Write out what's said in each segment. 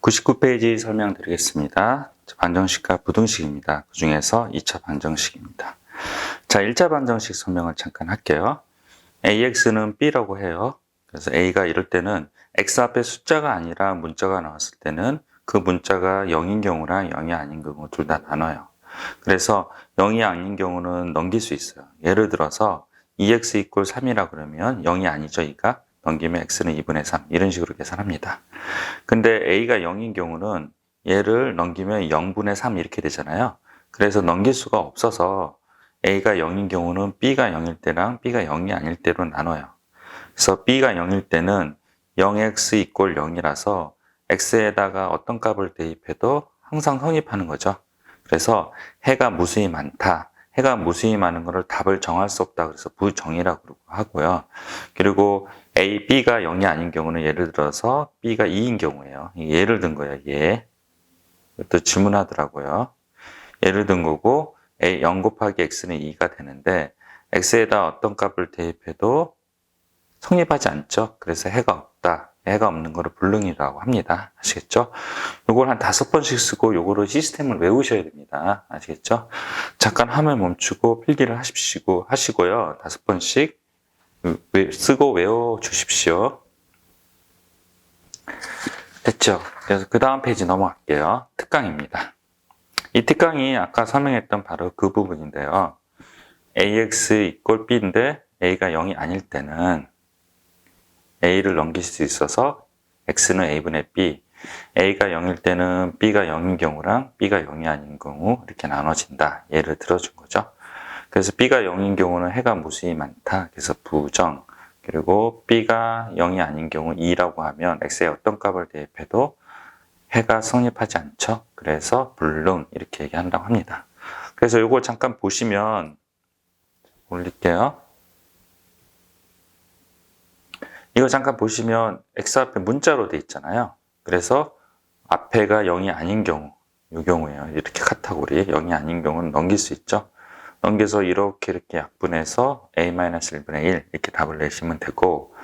99페이지 설명드리겠습니다. 반정식과 부등식입니다. 그 중에서 2차 반정식입니다. 자, 1차 반정식 설명을 잠깐 할게요. AX는 B라고 해요. 그래서 A가 이럴 때는 X 앞에 숫자가 아니라 문자가 나왔을 때는 그 문자가 0인 경우랑 0이 아닌 경우 둘 다 나눠요. 그래서 0이 아닌 경우는 넘길 수 있어요. 예를 들어서 2x 이꼴 3이라 그러면 0이 아니죠, 이가? 넘기면 x는 2분의 3 이런 식으로 계산합니다. 근데 a가 0인 경우는 얘를 넘기면 0분의 3 이렇게 되잖아요. 그래서 넘길 수가 없어서 a가 0인 경우는 b가 0일 때랑 b가 0이 아닐 때로 나눠요. 그래서 b가 0일 때는 0x 이꼴 0이라서 x에다가 어떤 값을 대입해도 항상 성립하는 거죠. 그래서 해가 무수히 많다. 해가 무수히 많은 것을 답을 정할 수 없다. 그래서 부정이라고 하고요. 그리고 A, B가 0이 아닌 경우는 예를 들어서 B가 2인 경우예요. 예를 든 거예요. 예. 또 질문하더라고요. 예를 든 거고 A 0 곱하기 X는 2가 되는데 X에다 어떤 값을 대입해도 성립하지 않죠. 그래서 해가 없다. 해가 없는 거를 불능이라고 합니다. 아시겠죠? 요걸 한 다섯 번씩 쓰고 요거를 시스템을 외우셔야 됩니다. 아시겠죠? 잠깐 화면 멈추고 필기를 하십시고 하시고요. 다섯 번씩 쓰고 외워 주십시오. 됐죠? 그래서 그 다음 페이지 넘어갈게요. 특강입니다. 이 특강이 아까 설명했던 바로 그 부분인데요. ax 이꼴 b인데 a가 0이 아닐 때는 a를 넘길 수 있어서 x는 a분의 b, a가 0일 때는 b가 0인 경우랑 b가 0이 아닌 경우 이렇게 나눠진다. 예를 들어준 거죠. 그래서 b가 0인 경우는 해가 무수히 많다. 그래서 부정. 그리고 b가 0이 아닌 경우 2라고 하면 x의 어떤 값을 대입해도 해가 성립하지 않죠. 그래서 불능 이렇게 얘기한다고 합니다. 그래서 이거 잠깐 보시면 올릴게요. 이거 잠깐 보시면 x 앞에 문자로 돼 있잖아요. 그래서 앞에가 0이 아닌 경우, 이 경우에요. 이렇게 카테고리 0이 아닌 경우는 넘길 수 있죠. 넘겨서 이렇게 이렇게 약분해서 a-1분의 1 이렇게 답을 내시면 되고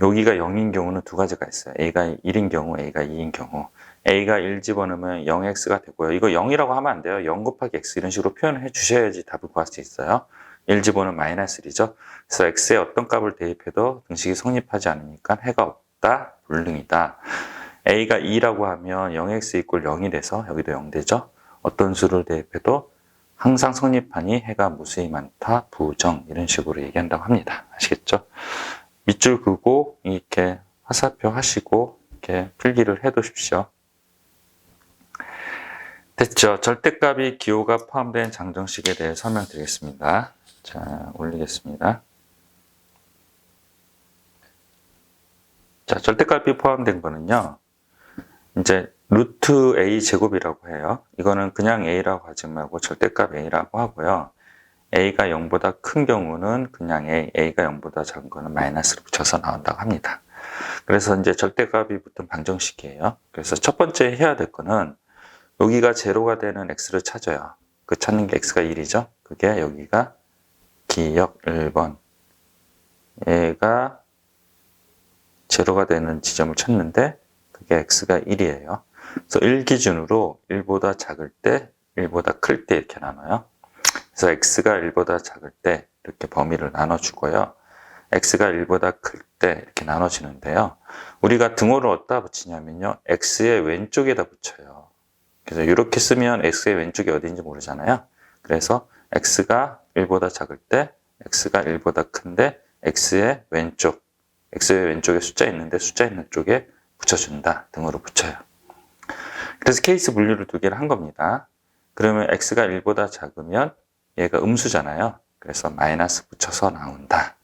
여기가 0인 경우는 두 가지가 있어요. a가 1인 경우, a가 2인 경우. a가 1 집어넣으면 0x가 되고요. 이거 0이라고 하면 안 돼요. 0 곱하기 x 이런 식으로 표현을 해 주셔야지 답을 구할 수 있어요. 1 집어넣으면 마이너스 1이죠. 그래서 x에 어떤 값을 대입해도 등식이 성립하지 않으니까 해가 없다, 불능이다. a가 2라고 하면 0x 이꼴 0이 돼서 여기도 0 되죠. 어떤 수를 대입해도 항상 성립하니 해가 무수히 많다, 부정 이런 식으로 얘기한다고 합니다. 아시겠죠? 밑줄 그고 이렇게 화살표 하시고 이렇게 필기를 해 두십시오. 됐죠? 절대값이 기호가 포함된 장정식에 대해 설명드리겠습니다. 자, 올리겠습니다. 자, 절대값이 포함된 거는요. 이제 루트 a 제곱이라고 해요. 이거는 그냥 a라고 하지 말고 절대값 a라고 하고요. a가 0보다 큰 경우는 그냥 a, a가 0보다 작은 거는 마이너스를 붙여서 나온다고 합니다. 그래서 이제 절대값이 붙은 방정식이에요. 그래서 첫 번째 해야 될 거는 여기가 제로가 되는 x를 찾아요. 그 찾는 게 x가 1이죠. 그게 여기가 기역 1번. 얘가 제로가 되는 지점을 찾는데 그게 x가 1이에요. 그래서 1 기준으로 1보다 작을 때, 1보다 클 때 이렇게 나눠요. 그래서 x가 1보다 작을 때 이렇게 범위를 나눠주고요. x가 1보다 클 때 이렇게 나눠지는데요. 우리가 등호를 어디다 붙이냐면요. x의 왼쪽에다 붙여요. 그래서 이렇게 쓰면 x의 왼쪽이 어디인지 모르잖아요. 그래서 x가 1보다 작을 때, x가 1보다 큰데, x의 왼쪽, x의 왼쪽에 숫자 있는데 숫자 있는 쪽에 붙여준다. 등으로 붙여요. 그래서 케이스 분류를 두 개를 한 겁니다. 그러면 x가 1보다 작으면 얘가 음수잖아요. 그래서 마이너스 붙여서 나온다.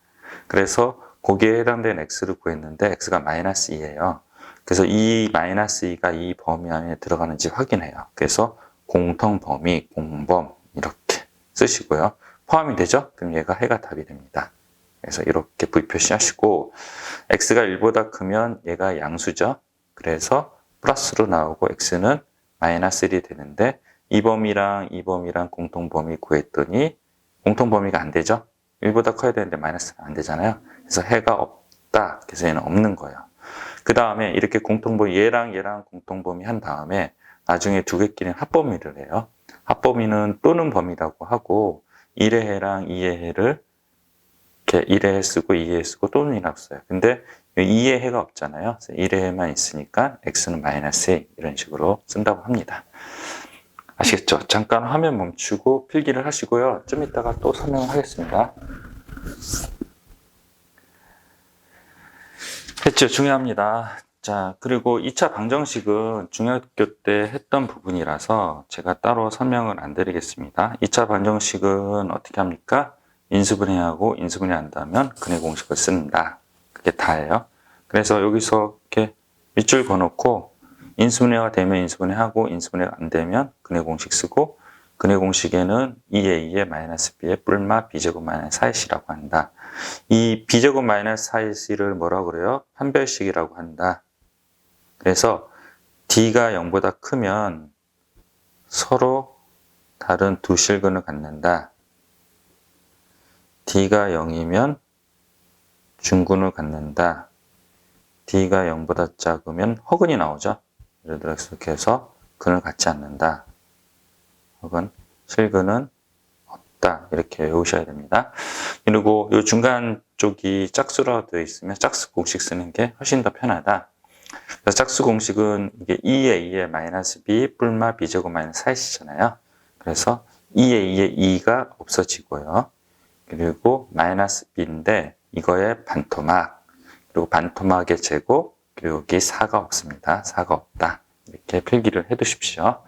그래서 거기에 해당된 x를 구했는데 x가 마이너스 2예요. 그래서 이 마이너스 2가 이 범위 안에 들어가는지 확인해요. 그래서 공통 범위, 공범 이렇게 쓰시고요. 포함이 되죠? 그럼 얘가 해가 답이 됩니다. 그래서 이렇게 V 표시하시고 x가 1보다 크면 얘가 양수죠. 그래서 플러스로 나오고 x는 마이너스 1이 되는데 이 범위랑 이 범위랑 공통 범위 구했더니 공통 범위가 안 되죠. 1보다 커야 되는데 마이너스가 안 되잖아요. 그래서 해가 없다. 그래서 얘는 없는 거예요. 그 다음에 이렇게 공통 범위, 얘랑 얘랑 공통 범위 한 다음에 나중에 두 개끼리는 합범위를 해요. 합범위는 또는 범위라고 하고 1의 해랑 2의 해를 이렇게 1의 해 쓰고 2의 해 쓰고 또는이라고 써요. 근데 2의 해가 없잖아요. 그래서 1의 해만 있으니까 x는 마이너스 a 이런 식으로 쓴다고 합니다. 아시겠죠? 잠깐 화면 멈추고 필기를 하시고요. 좀 이따가 또 설명하겠습니다. 했죠? 중요합니다. 자, 그리고 2차 방정식은 중학교 때 했던 부분이라서 제가 따로 설명을 안 드리겠습니다. 2차 방정식은 어떻게 합니까? 인수분해하고 인수분해 한다면 근해 공식을 쓴다. 그게 다예요. 그래서 여기서 이렇게 밑줄 그어놓고 인수분해가 되면 인수분해 하고 인수분해가 안 되면 근해 공식 쓰고 근해 공식에는 2의 2의 마이너스 b의 뿔마 b제곱 마이너스 4c라고 한다. 이 b제곱 마이너스 4c를 뭐라고 그래요? 판별식이라고 한다. 그래서 d가 0보다 크면 서로 다른 두 실근을 갖는다. d가 0이면 중근을 갖는다. d가 0보다 작으면 허근이 나오죠. 예를 들어서 이렇게 해서 근을 갖지 않는다. 혹은 실근은 없다. 이렇게 외우셔야 됩니다. 그리고 이 중간 쪽이 짝수로 되어 있으면 짝수 공식 쓰는 게 훨씬 더 편하다. 그래서 짝수 공식은 이게 2의 2의 마이너스 b 뿔마 b제곱 마이너스 4이잖아요. 그래서 2의 2의 2가 없어지고요. 그리고 마이너스 b인데 이거의 반토막 그리고 반토막의 제곱 그리고 여기 4가 없습니다. 4가 없다. 이렇게 필기를 해 두십시오.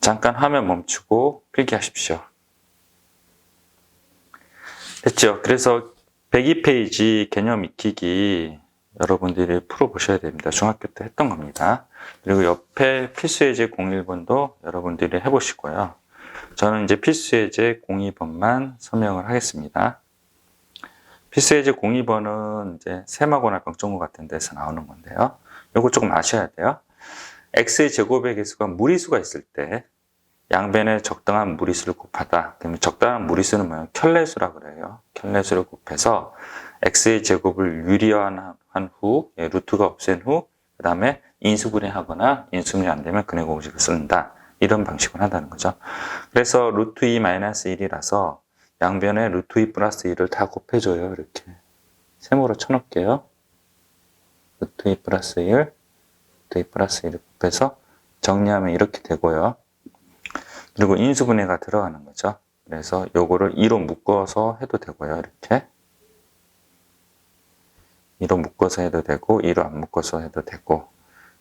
잠깐 화면 멈추고 필기하십시오. 됐죠? 그래서 102페이지 개념 익히기 여러분들이 풀어보셔야 됩니다. 중학교 때 했던 겁니다. 그리고 옆에 필수예제 01번도 여러분들이 해보시고요. 저는 이제 필수예제 02번만 설명을 하겠습니다. 필수예제 02번은 이제 세마고나 병정고 같은 데서 나오는 건데요. 이거 조금 아셔야 돼요. x의 제곱의 개수가 무리수가 있을 때 양변에 적당한 무리수를 곱하다. 그러면 적당한 무리수는 뭐예요? 켤레수라 그래요. 켤레수를 곱해서 x의 제곱을 유리화한 후, 예, 루트가 없앤 후, 그 다음에 인수분해하거나 인수분해 안 되면 근해 공식을 쓴다. 이런 방식을 한다는 거죠. 그래서 루트 2 마이너스 1이라서 양변에 루트 2 플러스 1을 다 곱해줘요. 이렇게. 세모로 쳐놓을게요. 루트 2 플러스 1, 루트 2 플러스 1을 곱해서 정리하면 이렇게 되고요. 그리고 인수분해가 들어가는 거죠. 그래서 요거를 2로 묶어서 해도 되고요. 이렇게. 2로 묶어서 해도 되고 2로 안 묶어서 해도 되고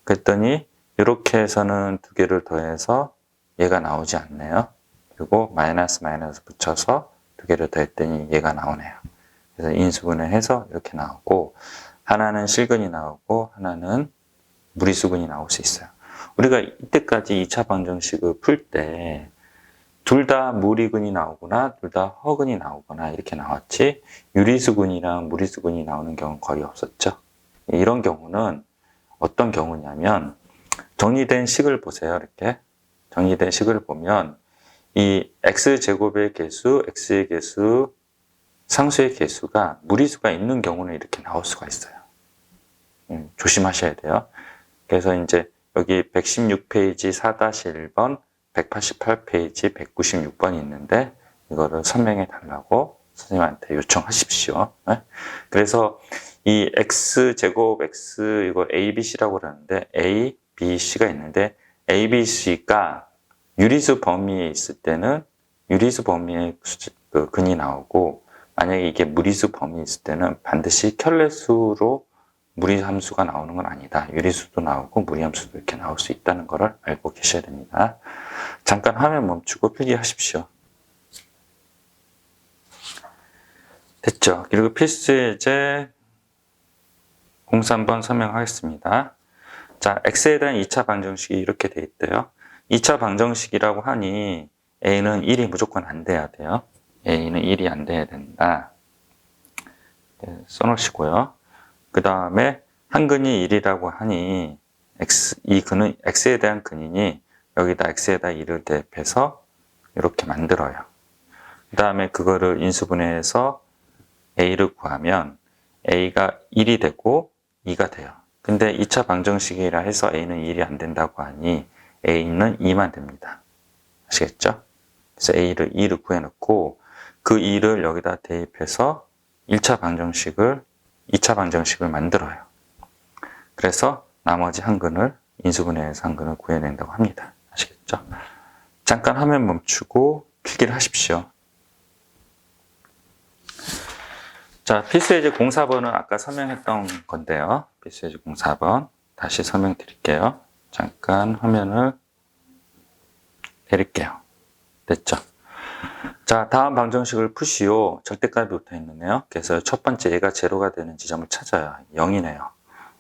그랬더니 이렇게 해서는 두 개를 더해서 얘가 나오지 않네요. 그리고 마이너스 마이너스 붙여서 두 개를 더했더니 얘가 나오네요. 그래서 인수분해 해서 이렇게 나오고 하나는 실근이 나오고 하나는 무리수근이 나올 수 있어요. 우리가 이때까지 2차 방정식을 풀 때 둘 다 무리근이 나오거나 둘 다 허근이 나오거나 이렇게 나왔지 유리수근이랑 무리수근이 나오는 경우는 거의 없었죠. 이런 경우는 어떤 경우냐면 정리된 식을 보세요. 이렇게 정리된 식을 보면 이 x제곱의 개수, x의 개수, 상수의 개수가 무리수가 있는 경우는 이렇게 나올 수가 있어요. 음, 조심하셔야 돼요. 그래서 이제 여기 116페이지 4-1번, 188페이지 196번이 있는데 이거를 설명해 달라고 선생님한테 요청하십시오. 네? 그래서 이 x 제곱 x 이거 a, b, c라고 그러는데 a, b, c가 있는데 a, b, c가 유리수 범위에 있을 때는 유리수 범위에 그 근이 나오고 만약에 이게 무리수 범위에 있을 때는 반드시 켤레수로 무리함수가 나오는 건 아니다. 유리수도 나오고 무리함수도 이렇게 나올 수 있다는 것을 알고 계셔야 됩니다. 잠깐 화면 멈추고 필기하십시오. 됐죠? 그리고 필수예제 03번 설명하겠습니다. 자, x에 대한 2차 방정식이 이렇게 돼 있대요. 2차 방정식이라고 하니 a는 1이 무조건 안 돼야 돼요. a는 1이 안 돼야 된다. 써놓으시고요. 그 다음에 한 근이 1이라고 하니 x, 이 근은 x에 대한 근이니 여기다 x에다 1을 대입해서 이렇게 만들어요. 그 다음에 그거를 인수분해해서 a를 구하면 a가 1이 되고 2가 돼요. 근데 2차 방정식이라 해서 a는 1이 안 된다고 하니 a는 2만 됩니다. 아시겠죠? 그래서 a를 2를 구해놓고 그 2를 여기다 대입해서 1차 방정식을 2차 방정식을 만들어요. 그래서 나머지 한 근을 인수분해해서 한 근을 구해낸다고 합니다. 아시겠죠? 잠깐 화면 멈추고 필기를 하십시오. 자, 필수예제 04번은 아까 설명했던 건데요. 필수예제 04번 다시 설명드릴게요. 잠깐 화면을 내릴게요. 됐죠? 자, 다음 방정식을 푸시오. 절대값이 붙어 있는데요. 그래서 첫 번째 얘가 제로가 되는 지점을 찾아요. 0이네요.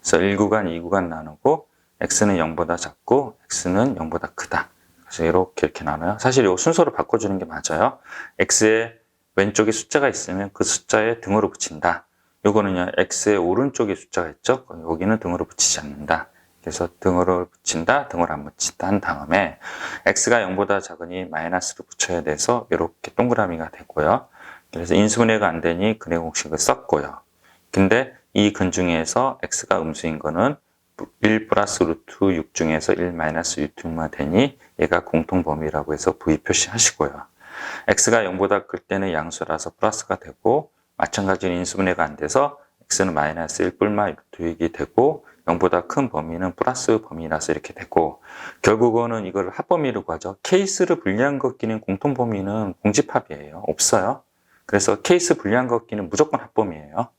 그래서 1구간, 2구간 나누고 x는 0보다 작고 x는 0보다 크다. 그래서 이렇게 이렇게 나눠요. 사실 이 순서를 바꿔주는 게 맞아요. x의 왼쪽에 숫자가 있으면 그 숫자에 등으로 붙인다. 요거는요, x의 오른쪽에 숫자가 있죠? 여기는 등으로 붙이지 않는다. 그래서 등으로 붙인다, 등으로 안 붙인다 한 다음에 x가 0보다 작으니 마이너스를 붙여야 돼서 이렇게 동그라미가 되고요. 그래서 인수분해가 안 되니 근해 공식을 썼고요. 근데 이 근 중에서 x가 음수인 거는 1 플러스 루트 6 중에서 1 마이너스 루트 6만 되니 얘가 공통 범위라고 해서 v 표시하시고요. x가 0보다 클 때는 양수라서 플러스가 되고 마찬가지로 인수분해가 안 돼서 x는 마이너스 1 뿔마 루트 6이 되고 0보다 큰 범위는 플러스 범위라서 이렇게 되고 결국은 이걸 합범위로 구하죠. 케이스를 분리한 걷기는 공통 범위는 공집합이에요. 없어요. 그래서 케이스 분리한 걷기는 무조건 합범위예요.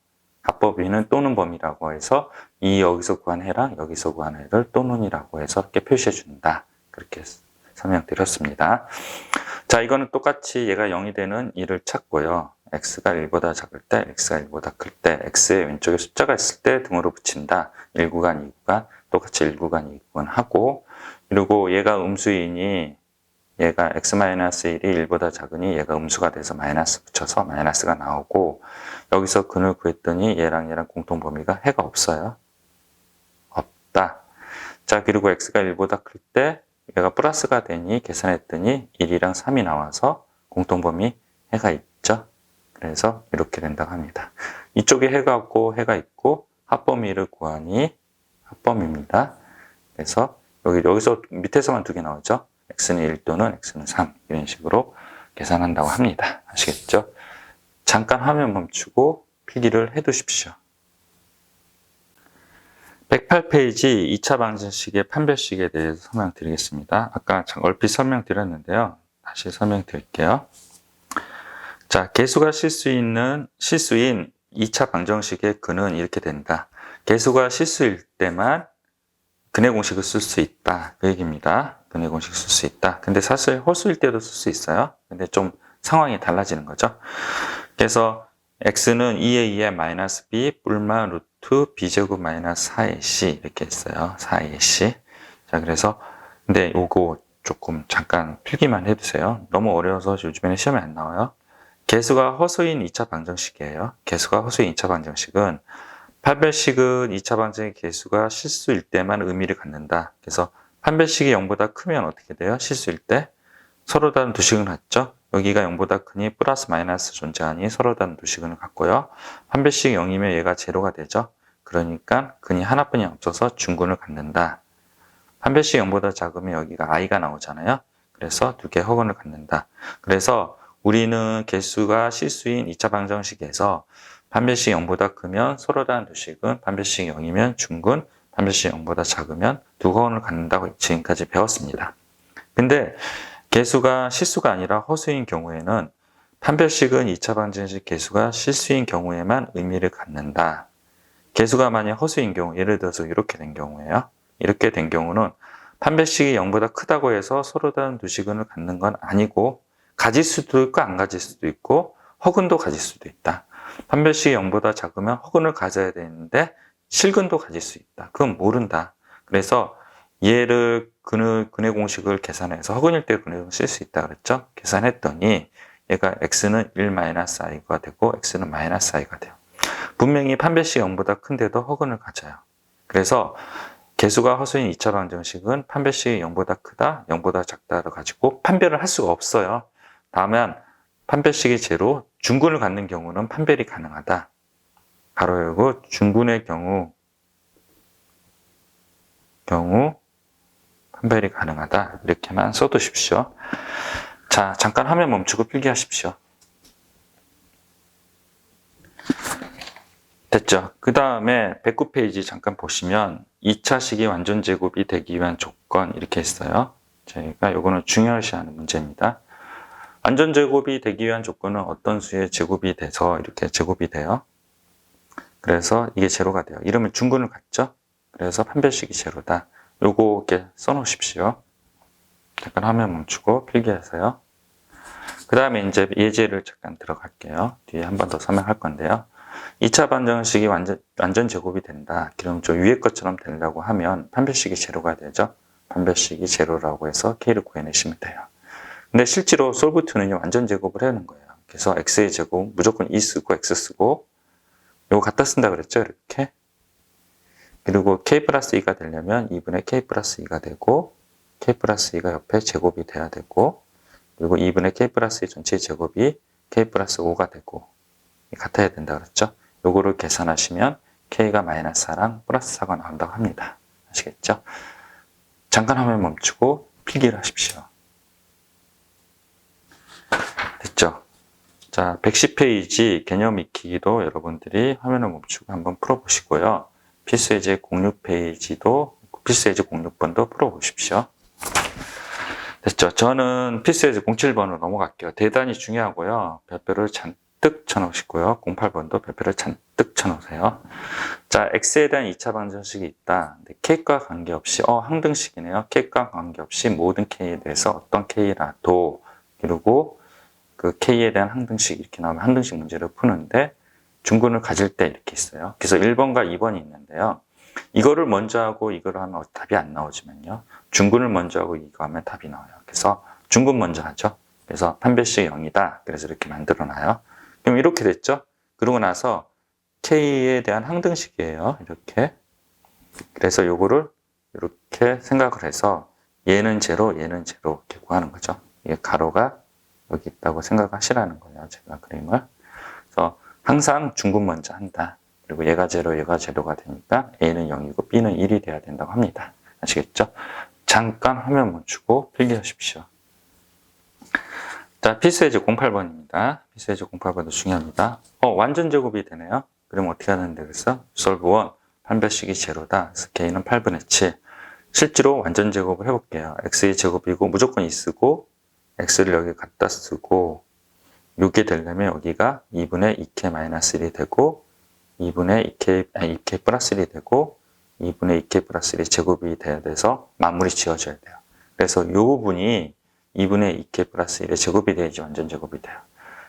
합법위는 또는 범위라고 해서 이 여기서 구한 해랑 여기서 구한 해를 또는이라고 해서 이렇게 표시해 준다. 그렇게 설명드렸습니다. 자, 이거는 똑같이 얘가 0이 되는 1을 찾고요. X가 1보다 작을 때, x가 1보다 클 때, x의 왼쪽에 숫자가 있을 때 등으로 붙인다. 1구간, 2구간, 똑같이 1구간, 2구간 하고, 그리고 얘가 음수이니 얘가 x-1이 1보다 작으니 얘가 음수가 돼서 마이너스 붙여서 마이너스가 나오고 여기서 근을 구했더니 얘랑 얘랑 공통 범위가 해가 없어요. 없다. 자, 그리고 x가 1보다 클 때 얘가 플러스가 되니 계산했더니 1이랑 3이 나와서 공통 범위 해가 있죠. 그래서 이렇게 된다고 합니다. 이쪽에 해가 없고 해가 있고 합범위를 구하니 합범입니다. 그래서 여기 여기서 밑에서만 두 개 나오죠. x는 1 또는 x는 3 이런 식으로 계산한다고 합니다. 아시겠죠? 잠깐 화면 멈추고 필기를 해 두십시오. 108페이지 2차 방정식의 판별식에 대해서 설명드리겠습니다. 아까 얼핏 설명드렸는데요. 다시 설명드릴게요. 자, 개수가 실수 있는 실수인 2차 방정식의 근은 이렇게 된다. 개수가 실수일 때만 근해 공식을 쓸 수 있다. 그 얘기입니다. 근해 공식 쓸 수 있다. 근데 사실 허수일 때도 쓸 수 있어요. 근데 좀 상황이 달라지는 거죠. 그래서 x는 2의 2의 마이너스 b 뿔마 루트 b제곱 마이너스 4의 c 이렇게 했어요. 4의 c. 자, 그래서 근데 요거 조금 잠깐 필기만 해두세요. 너무 어려워서 요즘에는 시험에 안 나와요. 개수가 허수인 2차 방정식이에요. 개수가 허수인 2차 방정식은 판별식은 2차 방정의 개수가 실수일 때만 의미를 갖는다. 그래서 판별식이 0보다 크면 어떻게 돼요? 실수일 때 서로 다른 두 식은 같죠? 여기가 0보다 크니 플러스 마이너스 존재하니 서로 다른 두 식은 같고요. 판별식이 0이면 얘가 제로가 되죠? 그러니까 근이 하나뿐이 없어서 중근을 갖는다. 판별식이 0보다 작으면 여기가 i가 나오잖아요. 그래서 두 개 허근을 갖는다. 그래서 우리는 개수가 실수인 2차 방정식에서 판별식 0보다 크면 서로 다른 두 식은 판별식 0이면 중근, 판별식 0보다 작으면 두 허근을 갖는다고 지금까지 배웠습니다. 근데 개수가 실수가 아니라 허수인 경우에는 판별식은 2차 방정식 개수가 실수인 경우에만 의미를 갖는다. 개수가 만약 허수인 경우, 예를 들어서 이렇게 된 경우에요. 이렇게 된 경우는 판별식이 0보다 크다고 해서 서로 다른 두 식은을 갖는 건 아니고 가질 수도 있고 안 가질 수도 있고 허근도 가질 수도 있다. 판별식이 0보다 작으면 허근을 가져야 되는데 실근도 가질 수 있다. 그건 모른다. 그래서 얘를 근의, 근의 공식을 계산해서 허근일 때 근의 공식을 쓸 수 있다 그랬죠? 계산했더니 얘가 x는 1-i가 되고 x는 마이너스 i가 돼요. 분명히 판별식 0보다 큰데도 허근을 가져요. 그래서 개수가 허수인 2차 방정식은 판별식이 0보다 크다, 0보다 작다를 가지고 판별을 할 수가 없어요. 다만 판별식이 제로, 중근을 갖는 경우는 판별이 가능하다. 가로 열고 중근의 경우 경우 판별이 가능하다. 이렇게만 써두십시오. 자, 잠깐 화면 멈추고 필기하십시오. 됐죠? 그 다음에 109페이지 잠깐 보시면 2차 식이 완전 제곱이 되기 위한 조건 이렇게 했어요. 저희가 요거는 중요시하는 문제입니다. 완전 제곱이 되기 위한 조건은 어떤 수의 제곱이 돼서 이렇게 제곱이 돼요. 그래서 이게 제로가 돼요. 이러면 중근을 갖죠? 그래서 판별식이 제로다. 요거 이렇게 써놓으십시오. 잠깐 화면 멈추고 필기하세요. 그 다음에 이제 예제를 잠깐 들어갈게요. 뒤에 한 번 더 설명할 건데요. 2차 반정식이 완전, 완전 제곱이 된다. 그럼 저 위에 것처럼 되려고 하면 판별식이 제로가 되죠. 판별식이 제로라고 해서 K를 구해내시면 돼요. 근데 실제로 솔브2는 완전 제곱을 하는 거예요. 그래서 X의 제곱 무조건 2 쓰고 X 쓰고 요거 갖다 쓴다 그랬죠. 이렇게. 그리고 K 플러스 2가 되려면 2분의 K 플러스 2가 되고 K 플러스 2가 옆에 제곱이 돼야 되고 그리고 2분의 K 플러스 2 전체 제곱이 K 플러스 5가 되고 같아야 된다 그랬죠. 요거를 계산하시면 K가 마이너스 4랑 플러스 4가 나온다고 합니다. 아시겠죠? 잠깐 화면 멈추고 필기를 하십시오. 됐죠? 자, 110페이지 개념 익히기도 여러분들이 화면을 멈추고 한번 풀어보시고요. 필수예제 06페이지도, 필수예제 06번도 풀어보십시오. 됐죠? 저는 필수예제 07번으로 넘어갈게요. 대단히 중요하고요. 별표를 잔뜩 쳐놓으시고요. 08번도 별표를 잔뜩 쳐놓으세요. 자, X에 대한 2차 방정식이 있다. K과 관계없이, 어, 항등식이네요. K과 관계없이 모든 K에 대해서 어떤 K라도, 그리고 그 K에 대한 항등식 이렇게 나오면 항등식 문제를 푸는데 중근을 가질 때 이렇게 있어요. 그래서 1번과 2번이 있는데요. 이거를 먼저 하고 이거를 하면 답이 안 나오지만요. 중근을 먼저 하고 이거 하면 답이 나와요. 그래서 중근 먼저 하죠. 그래서 판별식 0이다. 그래서 이렇게 만들어 놔요. 그럼 이렇게 됐죠? 그러고 나서 K에 대한 항등식이에요. 이렇게. 그래서 요거를 이렇게 생각을 해서 얘는 제로, 얘는 제로 이렇게 구하는 거죠. 이게 가로가 여기 있다고 생각하시라는 거예요. 제가 그림을. 그래서 항상 중근 먼저 한다. 그리고 얘가 제로, 얘가 제로가 되니까 A는 0이고 B는 1이 돼야 된다고 합니다. 아시겠죠? 잠깐 화면 멈추고 필기하십시오. 자, 필수예제 08번입니다. 필수예제 08번도 중요합니다. 어, 완전 제곱이 되네요. 그럼 어떻게 하는데 그래서 솔브 1, 판별식이 제로다. K는 8분의 7. 실제로 완전 제곱을 해볼게요. X의 제곱이고 무조건 2 쓰고 x를 여기 갖다 쓰고 6이 되려면 여기가 2분의 2k 마이너스 1이 되고 2분의 2k, 아니 2k 플러스 1이 되고 2분의 2k 플러스 1이 제곱이 돼야 돼서 마무리 지어줘야 돼요. 그래서 이 부분이 2분의 2k 플러스 1의 제곱이 돼야지 완전 제곱이 돼요.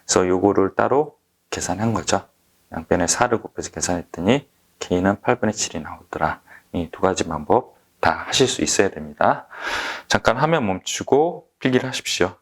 그래서 요거를 따로 계산한 거죠. 양변에 4를 곱해서 계산했더니 k는 8분의 7이 나오더라. 이 두 가지 방법 다 하실 수 있어야 됩니다. 잠깐 화면 멈추고 필기를 하십시오.